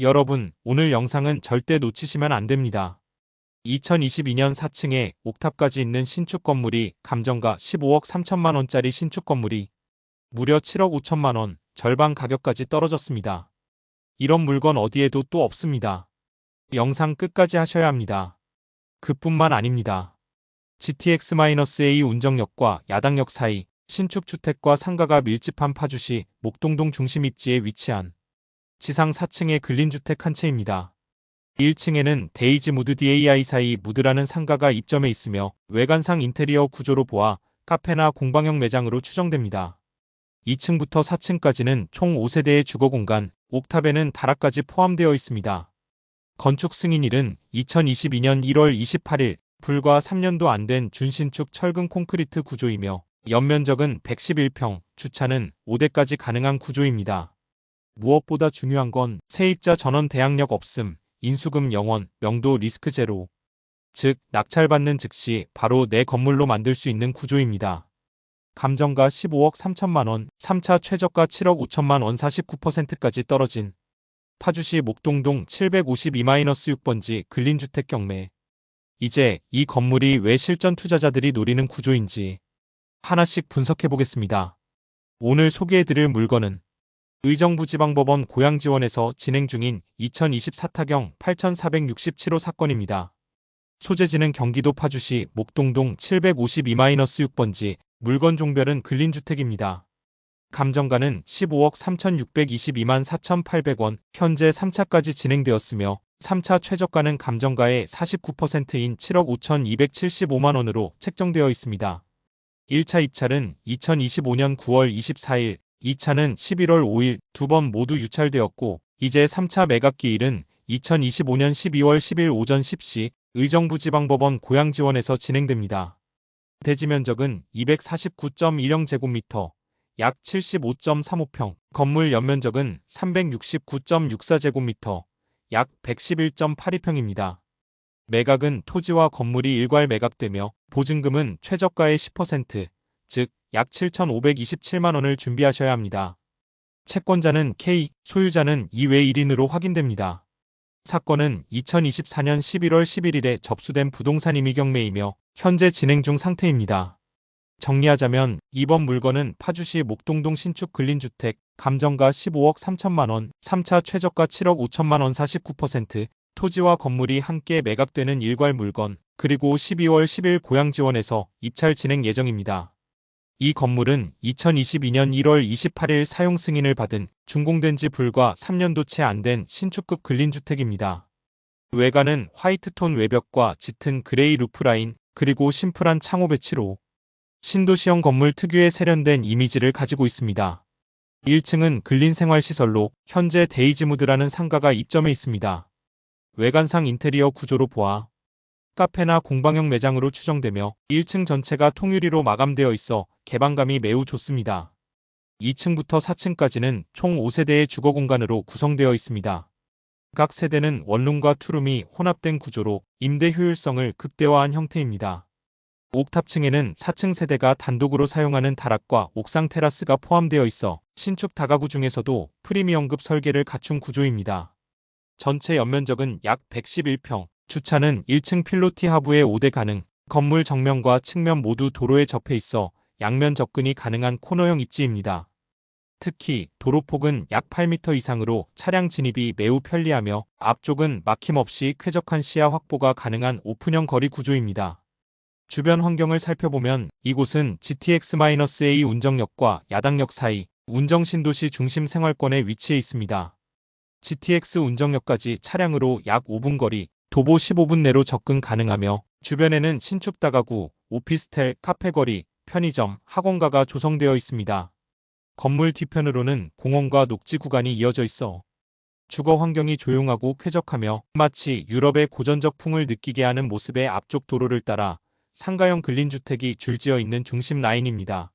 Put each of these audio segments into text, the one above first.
여러분, 오늘 영상은 절대 놓치시면 안 됩니다. 2022년 4층에 옥탑까지 있는 신축 건물이 감정가 15억 3천만 원짜리 신축 건물이 무려 7억 5천만 원, 절반 가격까지 떨어졌습니다. 이런 물건 어디에도 또 없습니다. 영상 끝까지 하셔야 합니다. 그뿐만 아닙니다. GTX-A 운정역과 야당역 사이 신축 주택과 상가가 밀집한 파주시 목동동 중심 입지에 위치한 지상 4층의 근린주택 한 채입니다. 1층에는 데이지 무드 DAI 사이 무드라는 상가가 입점해 있으며 외관상 인테리어 구조로 보아 카페나 공방형 매장으로 추정됩니다. 2층부터 4층까지는 총 5세대의 주거 공간, 옥탑에는 다락까지 포함되어 있습니다. 건축 승인일은 2022년 1월 28일, 불과 3년도 안 된 준신축 철근 콘크리트 구조이며 연면적은 111평, 주차는 5대까지 가능한 구조입니다. 무엇보다 중요한 건 세입자 전원 대항력 없음, 인수금 영원, 명도 리스크 제로. 즉, 낙찰받는 즉시 바로 내 건물로 만들 수 있는 구조입니다. 감정가 15억 3천만 원, 3차 최저가 7억 5천만 원 49%까지 떨어진 파주시 목동동 752-6번지 근린주택 경매. 이제 이 건물이 왜 실전 투자자들이 노리는 구조인지 하나씩 분석해 보겠습니다. 오늘 소개해 드릴 물건은 의정부 지방법원 고양지원에서 진행 중인 2024 타경 8467호 사건입니다. 소재지는 경기도 파주시 목동동 752-6번지 물건 종별은 근린주택입니다. 감정가는 15억 3,622만 4,800원, 현재 3차까지 진행되었으며 3차 최저가는 감정가의 49%인 7억 5,275만 원으로 책정되어 있습니다. 1차 입찰은 2025년 9월 24일, 2차는 11월 5일 두 번 모두 유찰되었고 이제 3차 매각 기일은 2025년 12월 10일 오전 10시 의정부 지방법원 고양지원에서 진행됩니다. 대지 면적은 249.10제곱미터, 약 75.35평, 건물 연면적은 369.64제곱미터, 약 111.82평입니다. 매각은 토지와 건물이 일괄 매각되며 보증금은 최저가의 10%, 즉 약 7,527만 원을 준비하셔야 합니다. 채권자는 K, 소유자는 2외 1인으로 확인됩니다. 사건은 2024년 11월 11일에 접수된 부동산 임의 경매이며 현재 진행 중 상태입니다. 정리하자면 이번 물건은 파주시 목동동 신축 근린주택 감정가 15억 3천만 원, 3차 최저가 7억 5천만 원 49%, 토지와 건물이 함께 매각되는 일괄 물건, 그리고 12월 10일 고양지원에서 입찰 진행 예정입니다. 이 건물은 2022년 1월 28일 사용 승인을 받은 준공된 지 불과 3년도 채 안 된 신축급 근린주택입니다. 외관은 화이트톤 외벽과 짙은 그레이 루프라인, 그리고 심플한 창호 배치로 신도시형 건물 특유의 세련된 이미지를 가지고 있습니다. 1층은 근린생활시설로 현재 데이지무드라는 상가가 입점해 있습니다. 외관상 인테리어 구조로 보아 카페나 공방형 매장으로 추정되며 1층 전체가 통유리로 마감되어 있어 개방감이 매우 좋습니다. 2층부터 4층까지는 총 5세대의 주거 공간으로 구성되어 있습니다. 각 세대는 원룸과 투룸이 혼합된 구조로 임대 효율성을 극대화한 형태입니다. 옥탑층에는 4층 세대가 단독으로 사용하는 다락과 옥상 테라스가 포함되어 있어 신축 다가구 중에서도 프리미엄급 설계를 갖춘 구조입니다. 전체 연면적은 약 111평, 주차는 1층 필로티 하부에 5대 가능, 건물 정면과 측면 모두 도로에 접해 있어 양면 접근이 가능한 코너형 입지입니다. 특히 도로폭은 약 8m 이상으로 차량 진입이 매우 편리하며 앞쪽은 막힘없이 쾌적한 시야 확보가 가능한 오픈형 거리 구조입니다. 주변 환경을 살펴보면 이곳은 GTX-A 운정역과 야당역 사이 운정 신도시 중심 생활권에 위치해 있습니다. GTX 운정역까지 차량으로 약 5분 거리, 도보 15분 내로 접근 가능하며 주변에는 신축 다가구, 오피스텔, 카페거리, 편의점, 학원가가 조성되어 있습니다. 건물 뒤편으로는 공원과 녹지 구간이 이어져 있어 주거 환경이 조용하고 쾌적하며 마치 유럽의 고전적 풍을 느끼게 하는 모습의 앞쪽 도로를 따라 상가형 근린주택이 줄지어 있는 중심 라인입니다.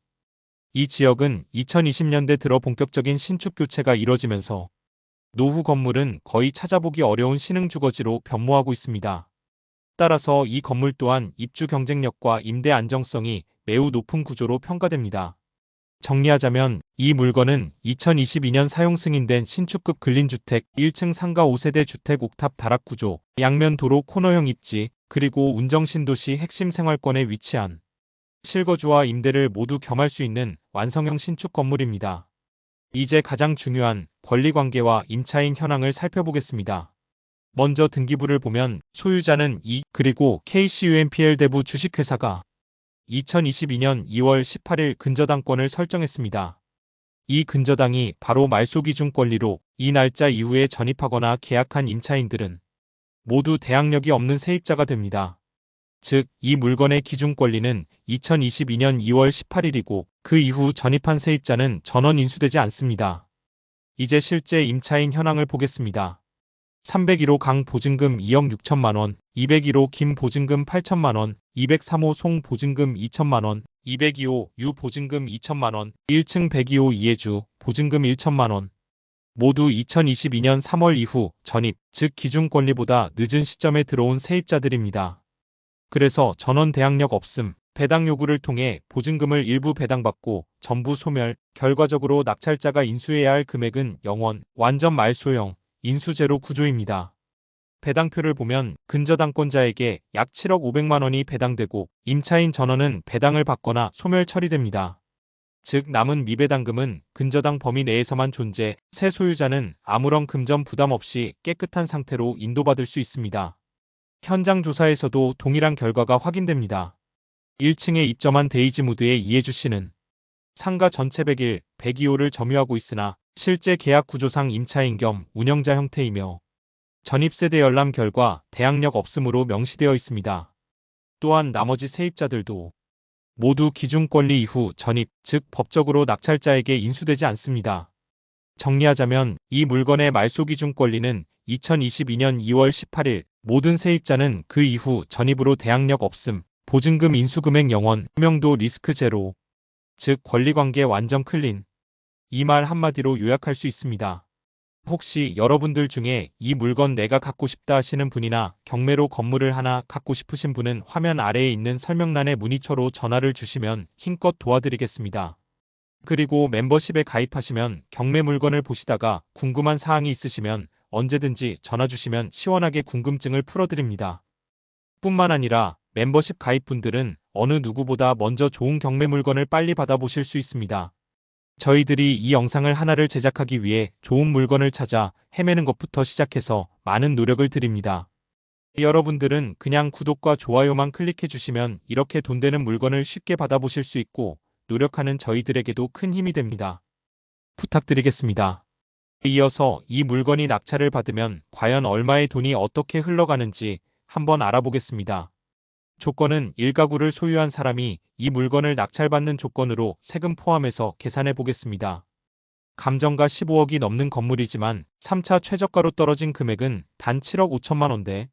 이 지역은 2020년대 들어 본격적인 신축 교체가 이뤄지면서 노후 건물은 거의 찾아보기 어려운 신흥 주거지로 변모하고 있습니다. 따라서 이 건물 또한 입주 경쟁력과 임대 안정성이 매우 높은 구조로 평가됩니다. 정리하자면 이 물건은 2022년 사용 승인된 신축급 근린주택 1층 상가 5세대 주택 옥탑 다락 구조, 양면 도로 코너형 입지, 그리고 운정신도시 핵심 생활권에 위치한 실거주와 임대를 모두 겸할 수 있는 완성형 신축 건물입니다. 이제 가장 중요한 권리관계와 임차인 현황을 살펴보겠습니다. 먼저 등기부를 보면 소유자는 이 그리고 KCUMPL 대부 주식회사가 2022년 2월 18일 근저당권을 설정했습니다. 이 근저당이 바로 말소 기준 권리로 이 날짜 이후에 전입하거나 계약한 임차인들은 모두 대항력이 없는 세입자가 됩니다. 즉, 이 물건의 기준 권리는 2022년 2월 18일이고 그 이후 전입한 세입자는 전원 인수되지 않습니다. 이제 실제 임차인 현황을 보겠습니다. 301호 강 보증금 2억 6천만 원, 201호 김 보증금 8천만 원, 203호 송 보증금 2천만 원, 202호 유 보증금 2천만 원, 1층 102호 이해주 보증금 1천만 원. 모두 2022년 3월 이후 전입, 즉 기준 권리보다 늦은 시점에 들어온 세입자들입니다. 그래서 전원 대항력 없음, 배당 요구를 통해 보증금을 일부 배당받고 전부 소멸, 결과적으로 낙찰자가 인수해야 할 금액은 0원, 완전 말소형, 인수제로 구조입니다. 배당표를 보면 근저당권자에게 약 7억 500만 원이 배당되고 임차인 전원은 배당을 받거나 소멸 처리됩니다. 즉 남은 미배당금은 근저당 범위 내에서만 존재, 새 소유자는 아무런 금전 부담 없이 깨끗한 상태로 인도받을 수 있습니다. 현장 조사에서도 동일한 결과가 확인됩니다. 1층에 입점한 데이지무드의 이해주 씨는 상가 전체 100일, 102호를 점유하고 있으나 실제 계약 구조상 임차인 겸 운영자 형태이며 전입세대 열람 결과 대항력 없음으로 명시되어 있습니다. 또한 나머지 세입자들도 모두 기준권리 이후 전입, 즉 법적으로 낙찰자에게 인수되지 않습니다. 정리하자면 이 물건의 말소 기준 권리는 2022년 2월 18일 모든 세입자는 그 이후 전입으로 대항력 없음, 보증금 인수금액 0원, 투명도 리스크 제로, 즉 권리관계 완전 클린. 이 말 한마디로 요약할 수 있습니다. 혹시 여러분들 중에 이 물건 내가 갖고 싶다 하시는 분이나 경매로 건물을 하나 갖고 싶으신 분은 화면 아래에 있는 설명란에 문의처로 전화를 주시면 힘껏 도와드리겠습니다. 그리고 멤버십에 가입하시면 경매 물건을 보시다가 궁금한 사항이 있으시면 언제든지 전화 주시면 시원하게 궁금증을 풀어드립니다. 뿐만 아니라 멤버십 가입분들은 어느 누구보다 먼저 좋은 경매 물건을 빨리 받아보실 수 있습니다. 저희들이 이 영상을 하나를 제작하기 위해 좋은 물건을 찾아 헤매는 것부터 시작해서 많은 노력을 드립니다. 여러분들은 그냥 구독과 좋아요만 클릭해 주시면 이렇게 돈 되는 물건을 쉽게 받아보실 수 있고 노력하는 저희들에게도 큰 힘이 됩니다. 부탁드리겠습니다. 이어서 이 물건이 낙찰을 받으면 과연 얼마의 돈이 어떻게 흘러가는지 한번 알아보겠습니다. 조건은 일가구를 소유한 사람이 이 물건을 낙찰받는 조건으로 세금 포함해서 계산해 보겠습니다. 감정가 15억이 넘는 건물이지만 3차 최저가로 떨어진 금액은 단 7억 5천만 원대.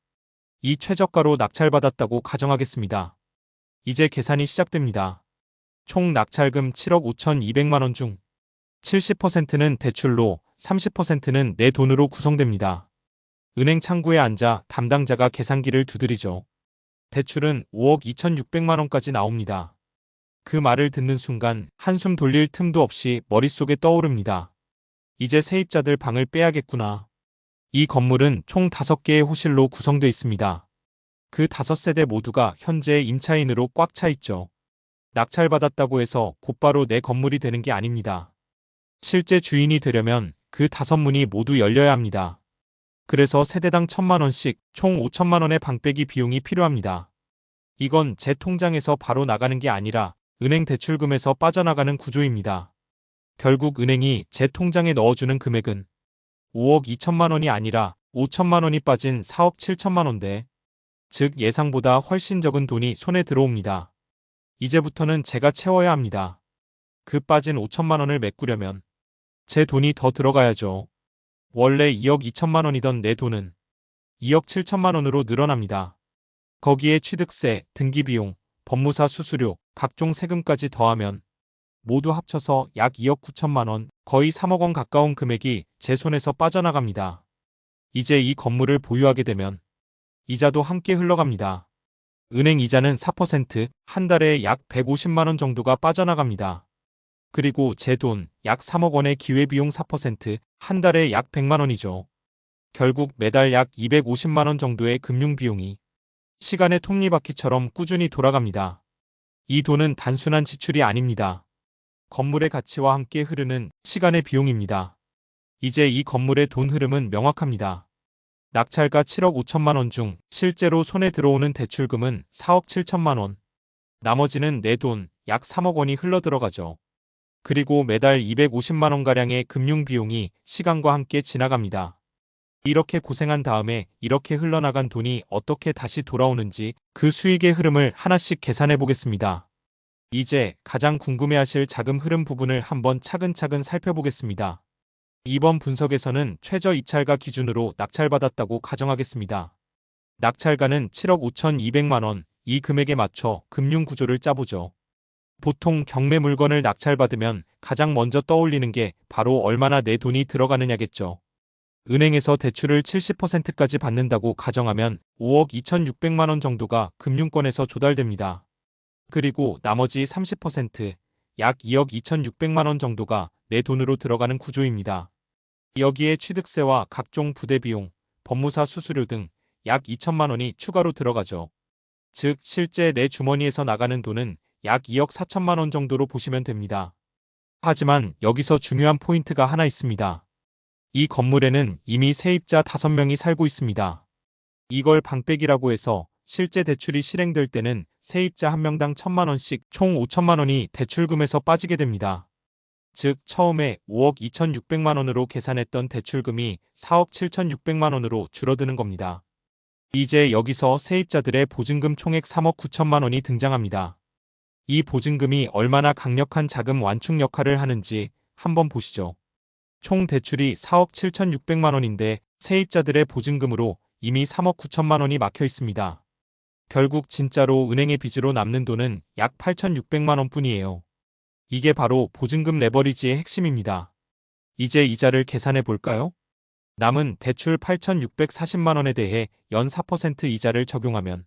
이 최저가로 낙찰받았다고 가정하겠습니다. 이제 계산이 시작됩니다. 총 낙찰금 7억 5천2백만 원 중 70%는 대출로 30%는 내 돈으로 구성됩니다. 은행 창구에 앉아 담당자가 계산기를 두드리죠. 대출은 5억 2,600만 원까지 나옵니다. 그 말을 듣는 순간 한숨 돌릴 틈도 없이 머릿속에 떠오릅니다. 이제 세입자들 방을 빼야겠구나. 이 건물은 총 5개의 호실로 구성되어 있습니다. 그 5세대 모두가 현재 임차인으로 꽉 차 있죠. 낙찰받았다고 해서 곧바로 내 건물이 되는 게 아닙니다. 실제 주인이 되려면 그 다섯 문이 모두 열려야 합니다. 그래서 세대당 천만 원씩 총 5천만 원의 방빼기 비용이 필요합니다. 이건 제 통장에서 바로 나가는 게 아니라 은행 대출금에서 빠져나가는 구조입니다. 결국 은행이 제 통장에 넣어주는 금액은 5억 2천만 원이 아니라 5천만 원이 빠진 4억 7천만 원대. 즉 예상보다 훨씬 적은 돈이 손에 들어옵니다. 이제부터는 제가 채워야 합니다. 그 빠진 5천만 원을 메꾸려면 제 돈이 더 들어가야죠. 원래 2억 2천만 원이던 내 돈은 2억 7천만 원으로 늘어납니다. 거기에 취득세, 등기비용, 법무사 수수료, 각종 세금까지 더하면 모두 합쳐서 약 2억 9천만 원, 거의 3억 원 가까운 금액이 제 손에서 빠져나갑니다. 이제 이 건물을 보유하게 되면 이자도 함께 흘러갑니다. 은행 이자는 4%, 한 달에 약 150만 원 정도가 빠져나갑니다. 그리고 제 돈 약 3억 원의 기회비용 4%, 한 달에 약 100만 원이죠. 결국 매달 약 250만 원 정도의 금융비용이 시간의 톱니바퀴처럼 꾸준히 돌아갑니다. 이 돈은 단순한 지출이 아닙니다. 건물의 가치와 함께 흐르는 시간의 비용입니다. 이제 이 건물의 돈 흐름은 명확합니다. 낙찰가 7억 5천만 원 중 실제로 손에 들어오는 대출금은 4억 7천만 원. 나머지는 내 돈 약 3억 원이 흘러 들어가죠. 그리고 매달 250만 원가량의 금융비용이 시간과 함께 지나갑니다. 이렇게 고생한 다음에 이렇게 흘러나간 돈이 어떻게 다시 돌아오는지 그 수익의 흐름을 하나씩 계산해 보겠습니다. 이제 가장 궁금해하실 자금 흐름 부분을 한번 차근차근 살펴보겠습니다. 이번 분석에서는 최저 입찰가 기준으로 낙찰받았다고 가정하겠습니다. 낙찰가는 7억 5,200만 원, 이 금액에 맞춰 금융 구조를 짜보죠. 보통 경매 물건을 낙찰받으면 가장 먼저 떠올리는 게 바로 얼마나 내 돈이 들어가느냐겠죠. 은행에서 대출을 70%까지 받는다고 가정하면 5억 2,600만 원 정도가 금융권에서 조달됩니다. 그리고 나머지 30%, 약 2억 2,600만 원 정도가 내 돈으로 들어가는 구조입니다. 여기에 취득세와 각종 부대비용, 법무사 수수료 등 약 2천만 원이 추가로 들어가죠. 즉 실제 내 주머니에서 나가는 돈은 약 2억 4천만 원 정도로 보시면 됩니다. 하지만 여기서 중요한 포인트가 하나 있습니다. 이 건물에는 이미 세입자 5명이 살고 있습니다. 이걸 방백이라고 해서 실제 대출이 실행될 때는 세입자 한 명당 1천만 원씩 총 5천만 원이 대출금에서 빠지게 됩니다. 즉 처음에 5억 2,600만 원으로 계산했던 대출금이 4억 7,600만 원으로 줄어드는 겁니다. 이제 여기서 세입자들의 보증금 총액 3억 9천만 원이 등장합니다. 이 보증금이 얼마나 강력한 자금 완충 역할을 하는지 한번 보시죠. 총 대출이 4억 7,600만 원인데 세입자들의 보증금으로 이미 3억 9천만 원이 막혀 있습니다. 결국 진짜로 은행의 빚으로 남는 돈은 약 8,600만 원 뿐이에요. 이게 바로 보증금 레버리지의 핵심입니다. 이제 이자를 계산해 볼까요? 남은 대출 8,640만 원에 대해 연 4% 이자를 적용하면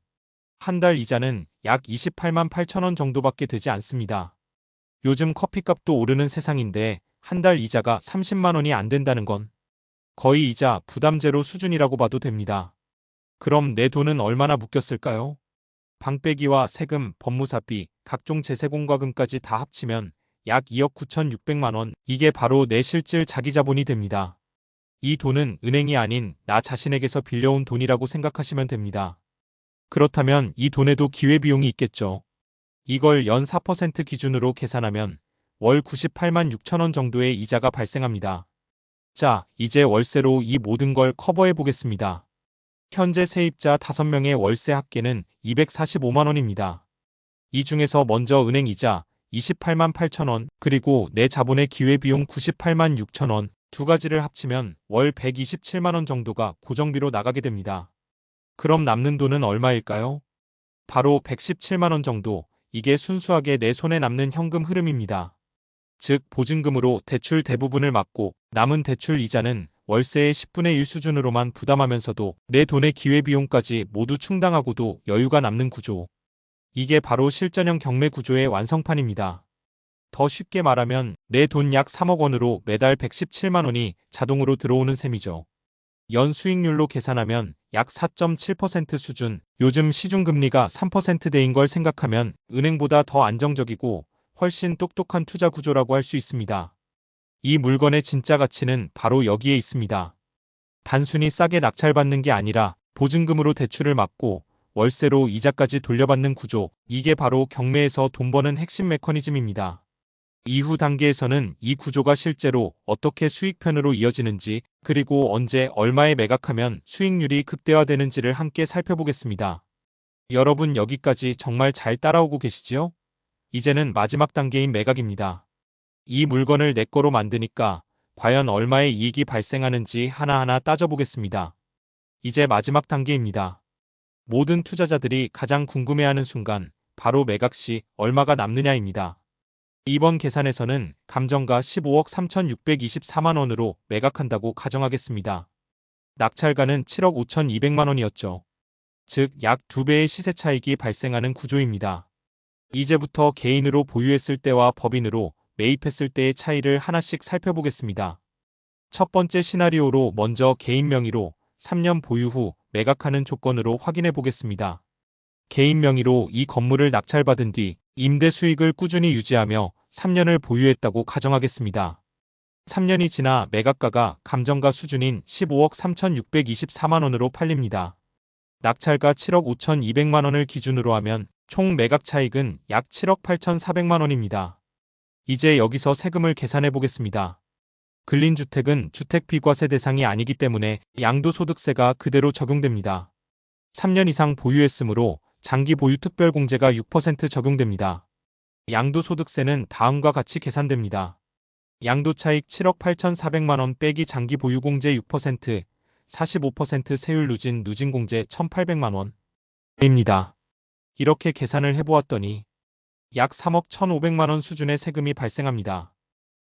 한 달 이자는 약 28만 8천 원 정도밖에 되지 않습니다. 요즘 커피값도 오르는 세상인데 한 달 이자가 30만 원이 안 된다는 건 거의 이자 부담 제로 수준이라고 봐도 됩니다. 그럼 내 돈은 얼마나 묶였을까요? 방빼기와 세금, 법무사비, 각종 재세공과금까지 다 합치면 약 2억 9,600만 원, 이게 바로 내 실질 자기 자본이 됩니다. 이 돈은 은행이 아닌 나 자신에게서 빌려온 돈이라고 생각하시면 됩니다. 그렇다면 이 돈에도 기회비용이 있겠죠. 이걸 연 4% 기준으로 계산하면 월 98만 6천 원 정도의 이자가 발생합니다. 자, 이제 월세로 이 모든 걸 커버해 보겠습니다. 현재 세입자 5명의 월세 합계는 245만 원입니다. 이 중에서 먼저 은행 이자 28만 8천 원, 그리고 내 자본의 기회비용 98만 6천 원, 두 가지를 합치면 월 127만 원 정도가 고정비로 나가게 됩니다. 그럼 남는 돈은 얼마일까요? 바로 117만 원 정도. 이게 순수하게 내 손에 남는 현금 흐름입니다. 즉 보증금으로 대출 대부분을 막고 남은 대출 이자는 월세의 10분의 1 수준으로만 부담하면서도 내 돈의 기회비용까지 모두 충당하고도 여유가 남는 구조. 이게 바로 실전형 경매 구조의 완성판입니다. 더 쉽게 말하면 내 돈 약 3억 원으로 매달 117만 원이 자동으로 들어오는 셈이죠. 연 수익률로 계산하면 약 4.7% 수준, 요즘 시중금리가 3%대인 걸 생각하면 은행보다 더 안정적이고 훨씬 똑똑한 투자 구조라고 할 수 있습니다. 이 물건의 진짜 가치는 바로 여기에 있습니다. 단순히 싸게 낙찰받는 게 아니라 보증금으로 대출을 막고 월세로 이자까지 돌려받는 구조, 이게 바로 경매에서 돈 버는 핵심 메커니즘입니다. 이후 단계에서는 이 구조가 실제로 어떻게 수익편으로 이어지는지 그리고 언제 얼마에 매각하면 수익률이 극대화되는지를 함께 살펴보겠습니다. 여러분 여기까지 정말 잘 따라오고 계시지요? 이제는 마지막 단계인 매각입니다. 이 물건을 내 거로 만드니까 과연 얼마의 이익이 발생하는지 하나하나 따져보겠습니다. 이제 마지막 단계입니다. 모든 투자자들이 가장 궁금해하는 순간 바로 매각 시 얼마가 남느냐입니다. 이번 계산에서는 감정가 15억 3,624만 원으로 매각한다고 가정하겠습니다. 낙찰가는 7억 5,200만 원이었죠. 즉, 약 2배의 시세 차익이 발생하는 구조입니다. 이제부터 개인으로 보유했을 때와 법인으로 매입했을 때의 차이를 하나씩 살펴보겠습니다. 첫 번째 시나리오로 먼저 개인 명의로 3년 보유 후 매각하는 조건으로 확인해 보겠습니다. 개인 명의로 이 건물을 낙찰받은 뒤 임대 수익을 꾸준히 유지하며 3년을 보유했다고 가정하겠습니다. 3년이 지나 매각가가 감정가 수준인 15억 3,624만 원으로 팔립니다. 낙찰가 7억 5,200만 원을 기준으로 하면 총 매각 차익은 약 7억 8,400만 원입니다. 이제 여기서 세금을 계산해 보겠습니다. 근린주택은 주택비과세 대상이 아니기 때문에 양도소득세가 그대로 적용됩니다. 3년 이상 보유했으므로 장기 보유 특별공제가 6% 적용됩니다. 양도소득세는 다음과 같이 계산됩니다. 양도차익 7억 8,400만 원 빼기 장기 보유공제 6%, 45% 세율 누진 누진공제 1,800만 원 입니다. 이렇게 계산을 해보았더니 약 3억 1,500만 원 수준의 세금이 발생합니다.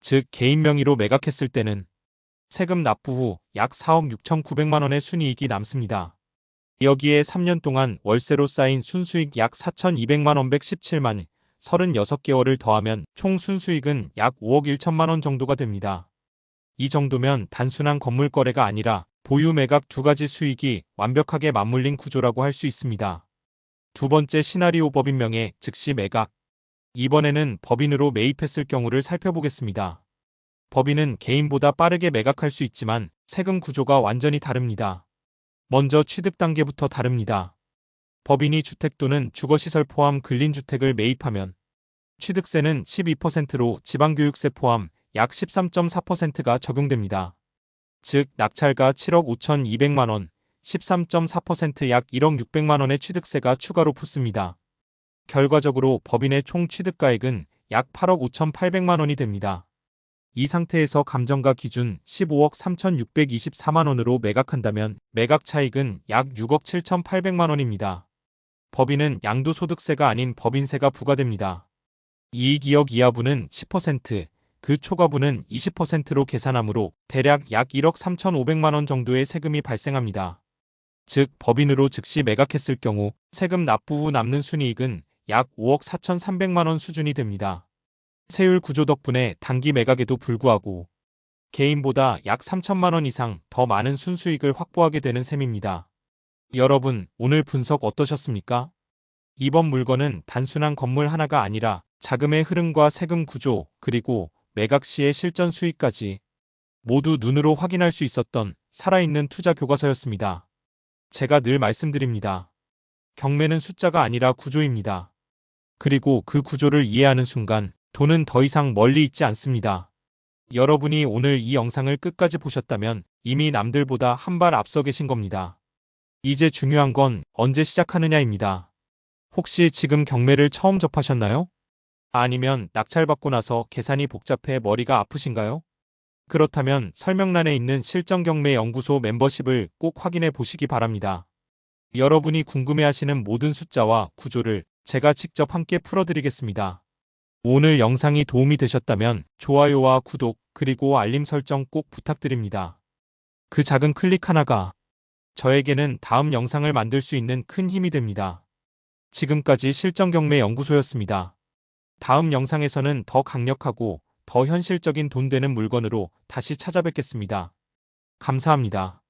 즉 개인 명의로 매각했을 때는 세금 납부 후 약 4억 6,900만 원의 순이익이 남습니다. 여기에 3년 동안 월세로 쌓인 순수익 약 4,200만 원 117만 36개월을 더하면 총 순수익은 약 5억 1천만 원 정도가 됩니다. 이 정도면 단순한 건물 거래가 아니라 보유 매각 두 가지 수익이 완벽하게 맞물린 구조라고 할 수 있습니다. 두 번째 시나리오 법인 명의 즉시 매각. 이번에는 법인으로 매입했을 경우를 살펴보겠습니다. 법인은 개인보다 빠르게 매각할 수 있지만 세금 구조가 완전히 다릅니다. 먼저 취득 단계부터 다릅니다. 법인이 주택 또는 주거시설 포함 근린주택을 매입하면 취득세는 12%로 지방교육세 포함 약 13.4%가 적용됩니다. 즉 낙찰가 7억 5,200만 원, 13.4%약 1억 600만 원의 취득세가 추가로 붙습니다. 결과적으로 법인의 총 취득가액은 약 8억 5,800만 원이 됩니다. 이 상태에서 감정가 기준 15억 3,624만 원으로 매각한다면 매각 차익은 약 6억 7,800만 원입니다. 법인은 양도소득세가 아닌 법인세가 부과됩니다. 이익 2억 이하분은 10%, 그 초과분은 20%로 계산하므로 대략 약 1억 3,500만 원 정도의 세금이 발생합니다. 즉 법인으로 즉시 매각했을 경우 세금 납부 후 남는 순이익은 약 5억 4,300만 원 수준이 됩니다. 세율 구조 덕분에 단기 매각에도 불구하고 개인보다 약 3천만 원 이상 더 많은 순수익을 확보하게 되는 셈입니다. 여러분, 오늘 분석 어떠셨습니까? 이번 물건은 단순한 건물 하나가 아니라 자금의 흐름과 세금 구조, 그리고 매각 시의 실전 수익까지 모두 눈으로 확인할 수 있었던 살아있는 투자 교과서였습니다. 제가 늘 말씀드립니다. 경매는 숫자가 아니라 구조입니다. 그리고 그 구조를 이해하는 순간 돈은 더 이상 멀리 있지 않습니다. 여러분이 오늘 이 영상을 끝까지 보셨다면 이미 남들보다 한 발 앞서 계신 겁니다. 이제 중요한 건 언제 시작하느냐입니다. 혹시 지금 경매를 처음 접하셨나요? 아니면 낙찰받고 나서 계산이 복잡해 머리가 아프신가요? 그렇다면 설명란에 있는 실전경매 연구소 멤버십을 꼭 확인해 보시기 바랍니다. 여러분이 궁금해하시는 모든 숫자와 구조를 제가 직접 함께 풀어드리겠습니다. 오늘 영상이 도움이 되셨다면 좋아요와 구독 그리고 알림 설정 꼭 부탁드립니다. 그 작은 클릭 하나가 저에게는 다음 영상을 만들 수 있는 큰 힘이 됩니다. 지금까지 실전경매 연구소였습니다. 다음 영상에서는 더 강력하고 더 현실적인 돈 되는 물건으로 다시 찾아뵙겠습니다. 감사합니다.